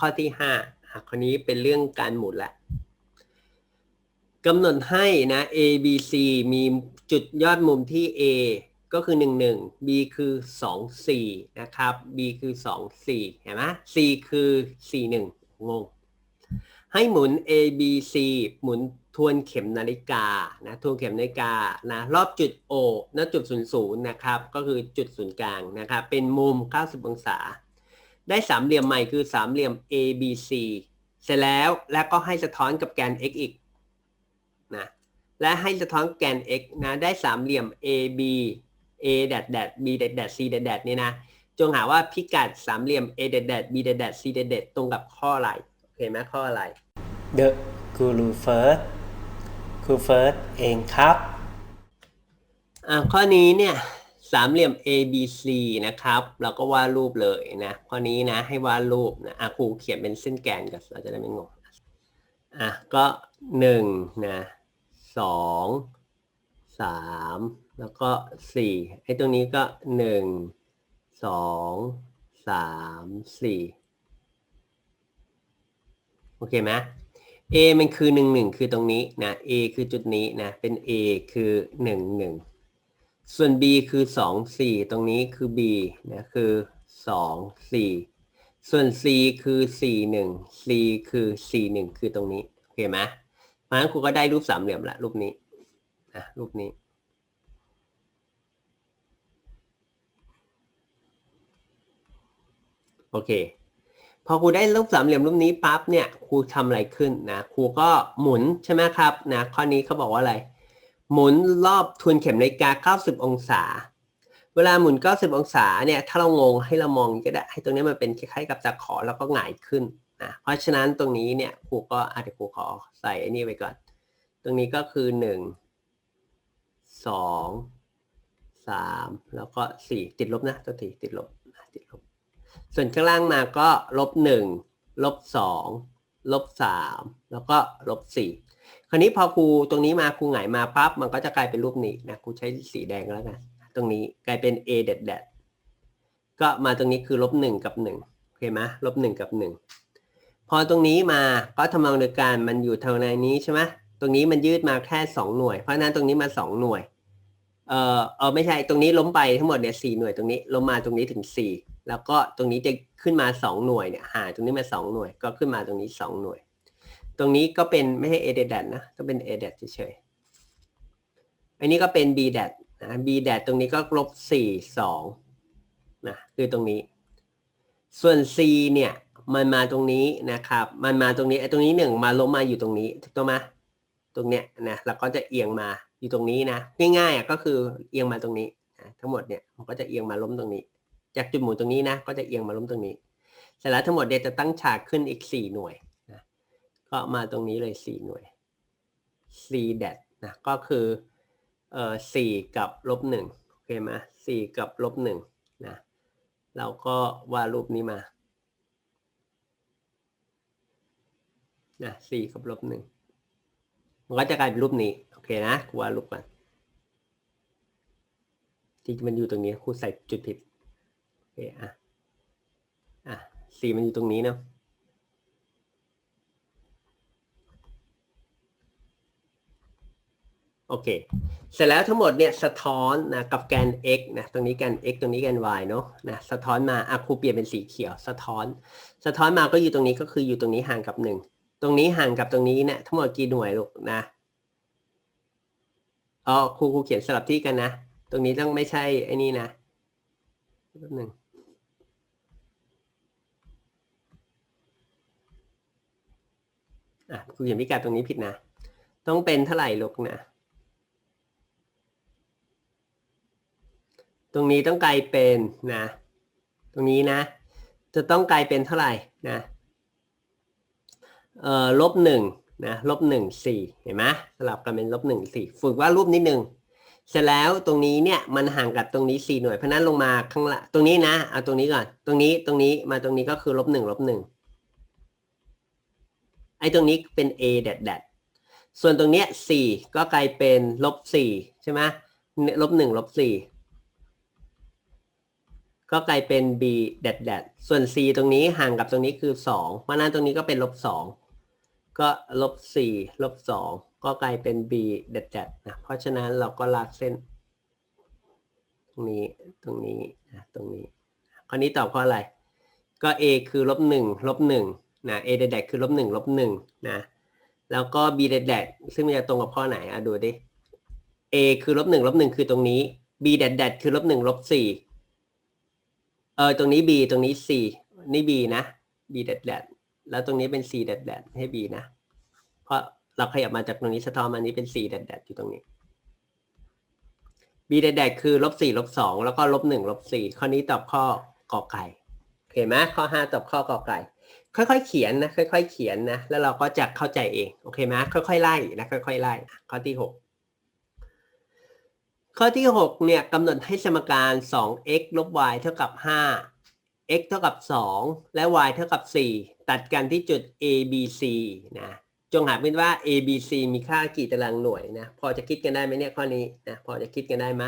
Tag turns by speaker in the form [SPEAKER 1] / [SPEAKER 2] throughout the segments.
[SPEAKER 1] ข้อที่ห้าข้อนี้เป็นเรื่องการหมุนละกำหนดให้นะ A B C มีจุดยอดมุมที่ A ก็คือ 1 1 B คือ 2 4 นะครับ B คือ 2 4 เห็นไหม C คือ 4 1 งง ให้หมุน A B C หมุนทวนเข็มนาฬิกา นะ ทวนเข็มนาฬิกา นะ รอบจุด O ณจุด 00 นะครับ ก็คือจุดศูนย์กลาง นะครับ เป็นมุม 90 องศา ได้สามเหลี่ยมใหม่คือสามเหลี่ยม A B C เสร็จแล้วแล้วก็ให้สะท้อนกับแกน x อีกนะและให้สะท้อนแกน x นะได้สามเหลี่ยม A B A แดดแดด B แดดแดด C แดดแดดนี่นะจงหาว่าพิกัดสามเหลี่ยม A แดดแดด B แดดแดด C แดดแดดตรงกับข้ออะไรโอเคไหมข้ออะไร
[SPEAKER 2] The ครูเฟิร์สครูเฟิร์สเองครับ
[SPEAKER 1] อะข้อนี้เนี่ย สามเหลี่ยม A B C นะครับ เราก็วาดรูปเลยนะข้อนี้นะให้วาดรูปนะอะครูเขียนเป็นเส้นแกนกันเราจะได้ไม่งงอะก็หนึ่งนะสองสามแล้วก็สี่ไอ้ตรงนี้ก็หนึ่งสองสามสี่โอเคไหม A มันคือหนึ่งหนึ่งคือตรงนี้นะ A คือจุดนี้นะเป็น A คือหนึ่งหนึ่ง ส่วน B คือสองสี่ตรงนี้คือ B นะคือสองสี่ส่วน C คือสี่หนึ่ง C คือสี่หนึ่งคือตรงนี้โอเคไหมเพราะฉะนั้นครูก็ได้รูปสามเหลี่ยมละรูปนี้นะรูปนี้โอเค พอครูได้รูปสามเหลี่ยมรูปนี้ปั๊บเนี่ยครูทำอะไรขึ้นนะครูก็หมุนใช่ไหมครับนะข้อนี้เขาบอกว่าอะไร หมุนรอบทวนเข็มนาฬิกา 90 องศา เวลาหมุน 90 องศาเนี่ยถ้าเรางงให้เรามองก็ได้ให้ตรงนี้มันเป็นคล้ายๆกับตะขอแล้วก็หงายขึ้นนะเพราะฉะนั้นตรงนี้เนี่ยครูก็อาจจะครูขอใส่อ้นี่ไว้ก่อน ตรงนี้ก็คือ 1 2 3 แล้วก็ 4 ติดลบนะตัวทีติดลบติดลบ ส่วนข้างล่างมาก็ลบหนึ่งลบสองลบสามแล้วก็ลบสี่ คราวนี้พอครูตรงนี้มาครูหงายมาปั๊บมันก็จะกลายเป็นรูปนี้นะครูใช้สีแดงแล้วกันตรงนี้กลายเป็น a เด็ดเด็ดก็มาตรงนี้คือลบหนึ่งกับหนึ่งโอเคไหมลบหนึ่งกับหนึ่งพอตรงนี้มาก็ทำนองเดียวกันมันอยู่ทาในนี้ใช่ไหมตรงนี้มันยืดมาแค่สองหน่วย เพราะฉะนั้นตรงนี้มาสองหน่วย เออเออไม่ใช่ตรงนี้ล้มไปทั้งหมดเนี่ยสี่หน่วยตรงนี้ล้มมาตรงนี้ถึงสี่แล้วก็ตรงนี้จะขึ้นมาสองหน่วยเนี่ยหาตรงนี้มาสองหน่วย ก็ขึ้นมาตรงนี้สองหน่วย ตรงนี้ก็เป็นไม่ใช่ a d ดนะก็เป็น a d เฉยๆอันนี้ก็เป็น b d นะ b d ตรงนี้ก็ลบสี่สองนะคือตรงนี้ ส่วน c เนี่ยมันมาตรงนี้นะครับ มันมาตรงนี้ไอ้ตรงนี้หนึ่งมาล้มมาอยู่ตรงนี้ถูกต้องไหมตรงเนี้ยนะแล้วก็จะเอียงมาอยู่ตรงนี้นะง่ายๆอะก็คือเอียงมาตรงนี้นะทั้งหมดเนี่ยมันก็จะเอียงมาล้มตรงนี้ จากจุดหมุนตรงนี้นะก็จะเอียงมาล้มตรงนี้เสร็จแล้วทั้งหมดเนี่ยจะตั้งฉากขึ้นอีกสี่หน่วย ก็มาตรงนี้เลยสี่หน่วย c แดดนะก็คือเอ่อสี่กับลบหนึ่งโอเคไหมสี่กับลบหนึ่งนะเราก็วาดรูปนี้มานะสี่กับลบหนึ่งมันก็จะกลายเป็นรูปนี้ โอเคนะกูวาดรูปมันที่มันอยู่ตรงนี้ครูใส่จุดผิดโอเคอะอะสี่มันอยู่ตรงนี้เนาะ โอเค เสร็จแล้วทั้งหมดเนี่ยสะท้อนนะกับแกน x นะตรงนี้แกน x ตรงนี้แกน y เนาะนะสะท้อนมาอะครูเปลี่ยนเป็นสีเขียว สะท้อน สะท้อนมาก็อยู่ตรงนี้ก็คืออยู่ตรงนี้ห่างกับหนึ่งตรงนี้ห่างกับตรงนี้เนี่ยทั้งหมดกี่หน่วยลูกนะอ๋อครูครูเขียนสลับที่กันนะ ตรงนี้ต้องไม่ใช่ไอ้นี่นะหนึ่งอะครูเขียนพิกัดตรงนี้ผิดนะ ต้องเป็นเท่าไหร่ลูกนะ ตรงนี้ต้องกลายเป็นนะ ตรงนี้นะ จะต้องกลายเป็นเท่าไหร่นะเอ่อลบหนึ่งนะลบหนึ่งสี่เห็นไหมสลับกันเป็นลบหนึ่งสี่ฝึกว่ารูปนิดหนึ่งเสร็จแล้วตรงนี้เนี่ยมันห่างกับตรงนี้สี่หน่วยเพราะฉะนั้นลงมาข้างละตรงนี้นะเอาตรงนี้ก่อน ตรงนี้ตรงนี้มาตรงนี้ก็คือลบหนึ่งลบหนึ่งไอ้ตรงนี้เป็น a แดดแดดส่วนตรงเนี้ยสี่ก็กลายเป็นลบสี่ใช่ไหมลบหนึ่งลบสี่ ก็กลายเป็น b แดดแดดส่วน c ตรงนี้ห่างกับตรงนี้คือสองเพราะนั้นตรงนี้ก็เป็นลบสองก็ลบสี่ลบสองก็กลายเป็น b แดดแดดนะ เพราะฉะนั้นเราก็ลากเส้น ตรงนี้ ตรงนี้นะตรงนี้ข้อนี้ตอบข้ออะไร ก็ a คือลบหนึ่งลบหนึ่งนะ a แดดแดดคือลบหนึ่งลบหนึ่งนะ แล้วก็ b แดดแดดซึ่งมันจะตรงกับข้อไหนอะดูดิ a คือลบหนึ่งลบหนึ่งคือตรงนี้ b แดดแดดคือลบหนึ่งลบสี่เออตรงนี้ b ตรงนี้ c นี่ b นะ b แดดแดดแล้วตรงนี้เป็น c แดดแดดให้ b นะ เพราะเราขยับมาจากตรงนี้สะท้อนมานี้เป็น c แดดแดดอยู่ตรงนี้ b แดดแดดคือลบสี่ลบสองแล้วก็ลบหนึ่งลบสี่ข้อนี้ตอบข้อกอไก่เห็นไหมข้อห้าตอบข้อกอไก่ค่อยๆ เขียนนะ ค่อย ๆ เขียนนะ แล้วเราก็จะเข้าใจเอง โอเคไหมค่อย ๆ ไล่นะ ค่อย ๆ ไล่ ข้อที่หก ข้อที่หกเนี่ยกำหนดให้สมการ 2 x ลบ y เท่ากับ 5 x เท่ากับ 2 และ y เท่ากับ 4 ตัดกันที่จุด a b c นะ จงหาเป็นว่า a b c มีค่ากี่ตารางหน่วยนะ พอจะคิดกันได้ไหมเนี่ยข้อนี้นะ พอจะคิดกันได้ไหม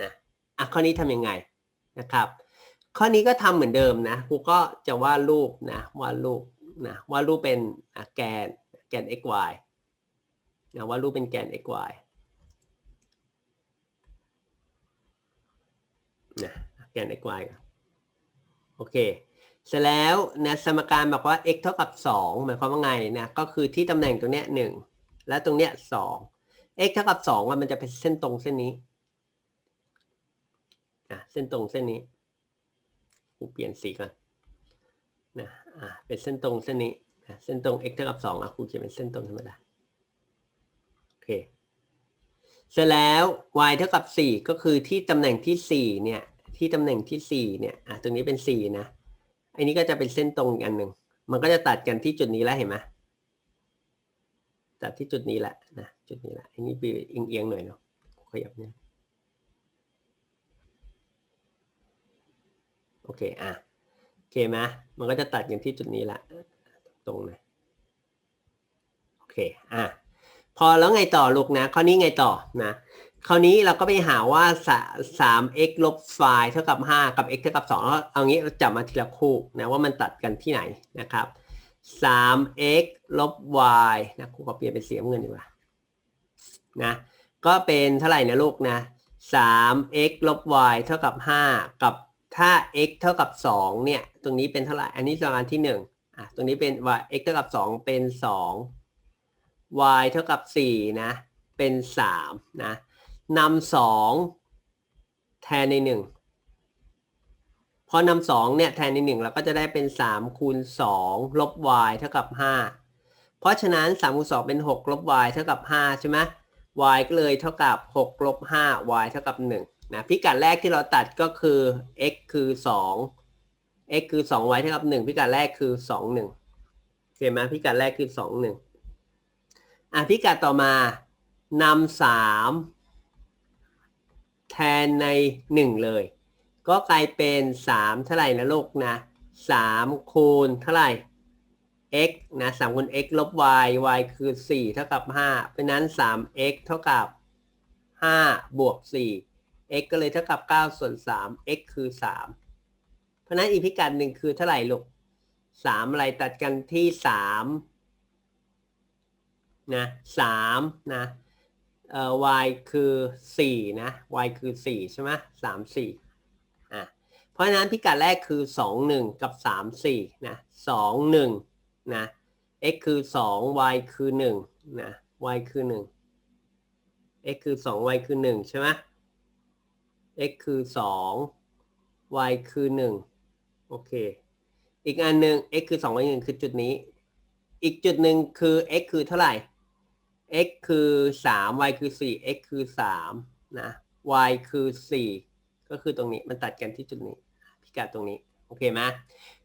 [SPEAKER 1] นะอะข้อนี้ทำยังไงนะครับ ข้อนี้ก็ทำเหมือนเดิมนะครูก็จะวาดรูปนะ วาดรูปนะ วาดรูปเป็นแกน แกน x y นะ วาดรูปเป็นแกน x y นะแกน x y โอเค เสร็จแล้วนะสมการบอกว่า x เท่ากับ 2 หมายความว่าไงนะก็คือที่ตำแหน่งตรงเนี้ย1และตรงเนี้ย2 x เท่ากับ2อะมันจะเป็นเส้นตรงเส้นนี้อะเส้นตรงเส้นนี้กูเปลี่ยนสีก่อนนะอ่าเป็นเส้นตรงเส้นนี้นะเส้นตรง x เท่ากับ2อะครูเขียนเป็นเส้นตรงธรรมดาโอเค เสร็จแล้ว y เท่ากับ 4 ก็คือที่ตำแหน่งที่ 4 เนี่ย ที่ตำแหน่งที่ 4 เนี่ยอะตรงนี้เป็น 4 นะอันนี้ก็จะเป็นเส้นตรงอีกอันหนึ่ง มันก็จะตัดกันที่จุดนี้แล้วเห็นไหมตัดที่จุดนี้แหละนะจุดนี้แหละอันนี้ปีเอียงๆหน่อยเนาะขยับเนี่ยโอเคอะโอเคไหมมันก็จะตัดกันที่จุดนี้ละตรงเลยโอเคอะ พอแล้วไงต่อลูกนะข้อนี้ไงต่อนะคราวนี้เราก็ไปหาว่าสาม x ลบ y เท่ากับ 5 กับ x เท่ากับ2แล้วเอางี้เราจับมาทีละคู่นะว่ามันตัดกันที่ไหนนะครับ 3x ลบ y นะครูขอเปลี่ยนเป็นเสีน้ำเงินดีกว่านะก็เป็นเท่าไหร่นะลูกนะ 3x ลบ y เท่ากับ 5 กับถ้า x เท่ากับ 2 เนี่ย ตรงนี้เป็นเท่าไหร่ อันนี้สมการที่1อะตรงนี้เป็น y x เท่ากับ 2 เป็น 2 y เท่ากับ 4 นะ เป็น 3 นะนำสองแทนในหนึ่งพอนำสองเนี่ยแทนในหนึ่งเราก็จะได้เป็นสามคูณสองลบ y เท่ากับห้าเพราะฉะนั้นสามคูณสองเป็นหกลบ y เท่ากับห้าใช่ไหม y ก็เลยเท่ากับหกลบห้า y เท่ากับหนึ่งนะ พิกัดแรกที่เราตัดก็คือ x คือสอง x คือสอง y เท่ากับหนึ่งพิกัดแรกคือสองหนึ่งเห็นไหมพิกัดแรกคือสองหนึ่ง อะพิกัดต่อมานำสามแทนใน 1 เลย ก็กลายเป็น 3 เท่าไหร่นะลูกนะ3คูณเท่าไหร่ x นะ3คูณ x ลบ y y คือ 4 เท่ากับ 5 เพราะนั้น 3x เท่ากับ 5 บวก 4 x ก็เลยเท่ากับ 9 ส่วน 3 x คือ 3 เพราะนั้นอีพิกัดหนึ่งคือเท่าไหร่ลูก 3 อะไรตัดกันที่ 3 นะ3นะเอ่อ y คือสี่นะ y คือสี่ใช่ไหมสามสี่อะเพราะฉะนั้นพิกัดแรกคือสองหนึ่งกับสามสี่นะสองหนึ่งนะ x คือสอง y คือหนึ่งนะ y คือหนึ่ง x คือสอง y คือหนึ่งใช่ไหม x คือสอง y คือหนึ่งโอเค อีกอันหนึ่ง x คือสอง y หนึ่งคือจุดนี้ อีกจุดหนึ่งคือ x คือเท่าไหร่ x คือ 3 y คือ 4 x คือ 3 นะ y คือ 4 ก็คือตรงนี้มันตัดกันที่จุดนี้ พิกัดตรงนี้ โอเคไหม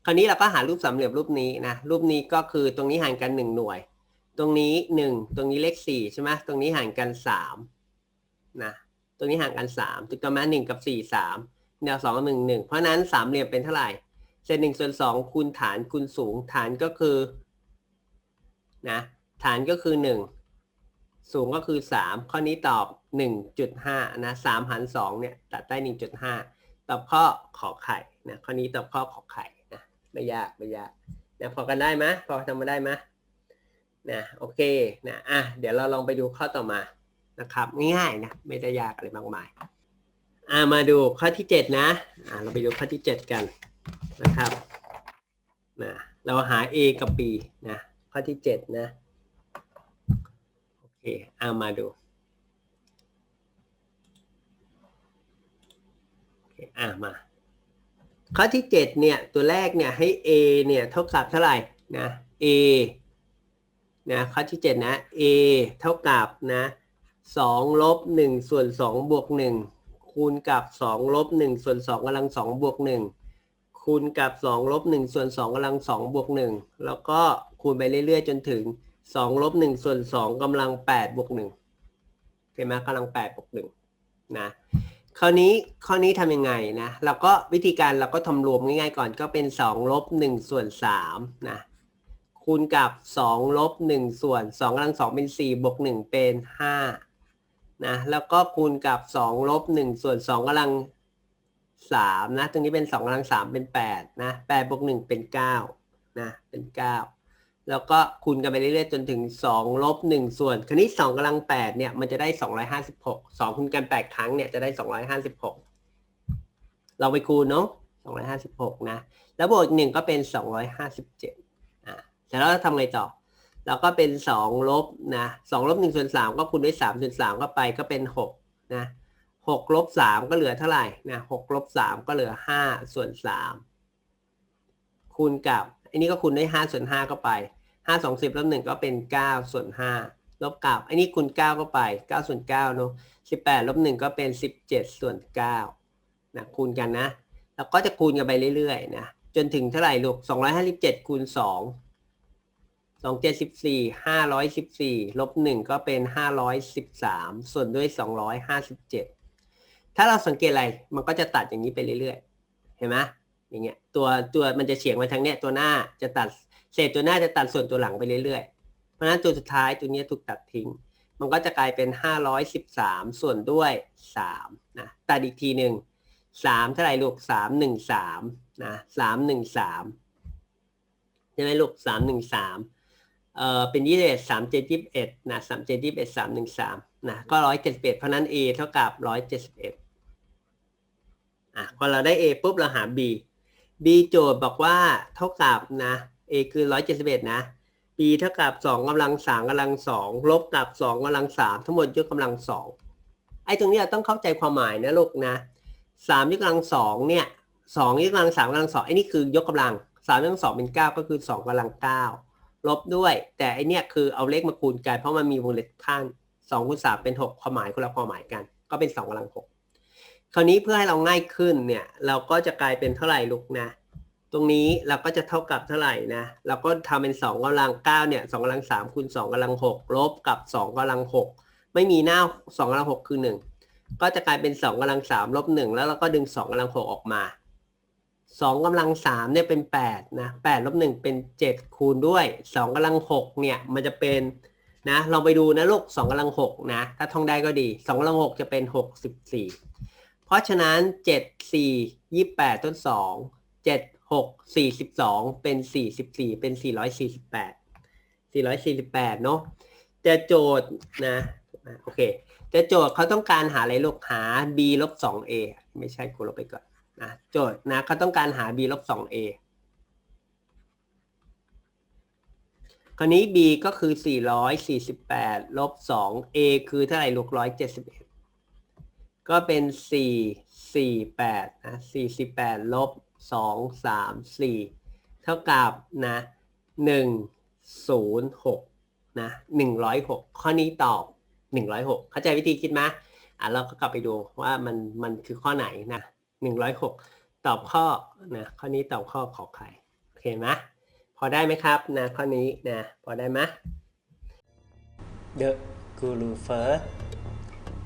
[SPEAKER 1] คราวนี้เราก็หารูปสามเหลี่ยมรูปนี้นะ รูปนี้ก็คือตรงนี้ห่างกัน 1 หน่วย ตรงนี้ 1 ตรงนี้เลข4ใช่ไหมตรงนี้ห่างกัน3นะตรงนี้ห่างกัน3ถูกต้องไหม1กับ4 3แนว2กับ1 1 เพราะนั้นสามเหลี่ยมเป็นเท่าไหร่เศษ1ส่วน2คูณฐานคูณสูงฐานก็คือนะฐานก็คือ 1 สูงก็คือ 3 ข้อนี้ตอบ 1.5 นะ3หาร2เนี่ยตัดได้ 1.5 ตอบข้อขอไข่นะข้อนี้ตอบข้อขอไข่นะไม่ยากไม่ยากนะพอกันได้ไหมพอทำมาได้ไหมนะโอเคนะอะเดี๋ยวเราลองไปดูข้อต่อมานะครับง่ายๆนะไม่ได้ยากอะไรมากมายอะมาดูข้อที่เจ็ดนะอะเราไปดูข้อที่เจ็ดกันนะครับนะเราหา A กับ B นะข้อที่เจ็ดนะ โอเอะมาดูอเคอะมา ข้อที่เจ็ดเนี่ย ตัวแรกเนี่ยให้ a เนี่ยเท่ากับเท่าไหร่นะ a นะข้อที่เจ็ดนะ a เท่ากับนะสองลบหนึ่งส่วนสองบวกหนึ่งคูณกับสองลบหนึ่งส่วนสองกำลังสองบวกหนึ่งคูณกับสองลบหนึ่งส่วนสองกำลังสองบวกหนึ่งแล้วก็คูณไปเรื่อยๆ จนถึง สองลบหนึ่งส่วนสองกำลังแปดบวกหนึ่งเห็นไหมกำลังแปดบวกหนึ่งนะคราวนี้ข้อนี้ทำยังไงนะเราก็วิธีการเราก็ทำรวมง่ายๆก่อนก็เป็น2ลบ1ส่วน3นะคูณกับ2ลบ1ส่วน2กำลัง2เป็น4บวก1เป็น5นะแล้วก็คูณกับ2ลบ1ส่วน2กำลัง3นะตรงนี้เป็น2กำลัง3เป็น8นะ8บวก1เป็น9นะเป็น9 แล้วก็คูณกันไปเรื่อยๆจนถึง2ลบ1ส่วน คราวนี้ 2กำลัง8เนี่ยมันจะได้ 256 2คูณกัน 8 ครั้งเนี่ยจะได้ 256 เราไปคูณเนาะ256 นะ แล้วบวกอีกหนึ่งก็เป็น 257อ่าแต่แล้วทำไงต่อ เราก็เป็น 2 ลบนะ2ลบ1ส่วน3ก็คูณด้วย3ส่วน3ก็ไปก็เป็น 6 นะ6ลบ3ก็เหลือเท่าไหร่นะ6ลบ3ก็เหลือ 5 ส่วน3 คูณกับอันนี้ก็คูณด้วย5ส่วน5ก็ไปห้าสองสิบลบหนึ่งก็เป็นเก้าส่วนห้าลบกับอันนี้คูณเก้าก็ไปเก้าส่วนเก้าเนาะสิบแปดลบหนึ่งก็เป็นสิบเจ็ดส่วนเก้านะคูณกันนะ แล้วก็จะคูณกันไปเรื่อยๆนะจนถึงเท่าไหร่ลูกสองร้อยห้าสิบเจ็ดคูณสองสองเจ็ดสิบสี่ห้าร้อยสิบสี่ลบหนึ่งก็เป็นห้าร้อยสิบสามส่วนด้วยสองร้อยห้าสิบเจ็ดถ้าเราสังเกตอะไรมันก็จะตัดอย่างนี้ไปเรื่อยๆ เห็นไหม อย่างเงี้ยตัวตัวมันจะเฉียงมาทางเนี้ยตัวหน้าจะตัดเศษตัวหน้าจะตัดส่วนตัวหลังไปเรื่อยๆ เพราะฉะนั้นตัวสุดท้ายตัวนี้ถูกตัดทิ้ง มันก็จะกลายเป็น 513 ส่วนด้วย3นะตัดอีกทีหนึ่ง3เท่าไหร่ลูก 313นะ313ใช่ไหมลูก 313เอ่อเป็น21 3 7 21นะ3 7 21 313นะก็171เพราะนั้น A เท่ากับ171อะพอเราได้ A ปุ๊บเราหา B B โจทย์บอกว่าเท่ากับนะ A คือ 171 นะ B เท่ากับ 2กำลัง3กำลัง2ลบกับ 2กำลัง3ทั้งหมดยกกำลัง2ไอ้ตรงนี้เราต้องเข้าใจความหมายนะลูกนะ3ยกกำลัง2เนี่ย2ยกกำลัง3กำลัง2ไอ้นี่คือยกกำลัง3ยกกำลัง2เป็น 9 ก็คือ 2กำลัง 9 ลบด้วย แต่ไอเนี่ยคือเอาเลขมาคูณกันเพราะมันมีวงเล็บข้าง2คูณ3เป็น6ความหมายคนละความหมายกัน ก็เป็น2กำลัง6 คราวนี้เพื่อให้เราง่ายขึ้นเนี่ย เราก็จะกลายเป็นเท่าไหร่ลูกนะ ตรงนี้เราก็จะเท่ากับเท่าไหร่นะ เราก็ทำเป็น 2กำลัง9เนี่ย2กำลัง3คูณ2กำลัง6ลบกับ 2กำลัง6ไม่มีหน้า2กำลัง6คือ 1 ก็จะกลายเป็น 2กำลัง3ลบ1แล้วเราก็ดึง 2กำลัง6ออกมา2กำลัง3เนี่ยเป็น8นะ8ลบ1เป็น 7 คูณด้วย 2กำลัง6เนี่ยมันจะเป็นนะลองไปดูนะลูก2กำลัง6นะถ้าท่องได้ก็ดี2กำลัง6จะเป็น 64 เพราะฉะนั้น 7 4 28 ต้น 2 7 6 42 เป็น 44 เป็น 448 448 เนาะจะโจทย์นะโอเคจะโจทย์เขาต้องการหาอะไรลูกหา b ลบ 2a ไม่ใช่กูลบไปก่อนนะโจทย์นะเขาต้องการหา b ลบ 2a คราวนี้ b ก็คือ 448 ลบ 2a คือเท่าไหร่ลูก171 ก็เป็นสี่สี่แปดนะสี่สิบแปดลบสองสามสี่เท่ากับนะหนึ่งศูนย์หกนะหนึ่งร้อยหกข้อนี้ตอบหนึ่งร้อยหกเข้าใจวิธีคิดไหมอะเราก็กลับไปดูว่ามันมันคือข้อไหนนะหนึ่งร้อยหกตอบข้อนะข้อนี้ตอบข้อขอไข่โอเคไหมพอได้ไหมครับนะข้อนี้นะพอได้ไหม
[SPEAKER 2] The Guru First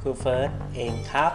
[SPEAKER 2] ครูเฟิร์สเองครับ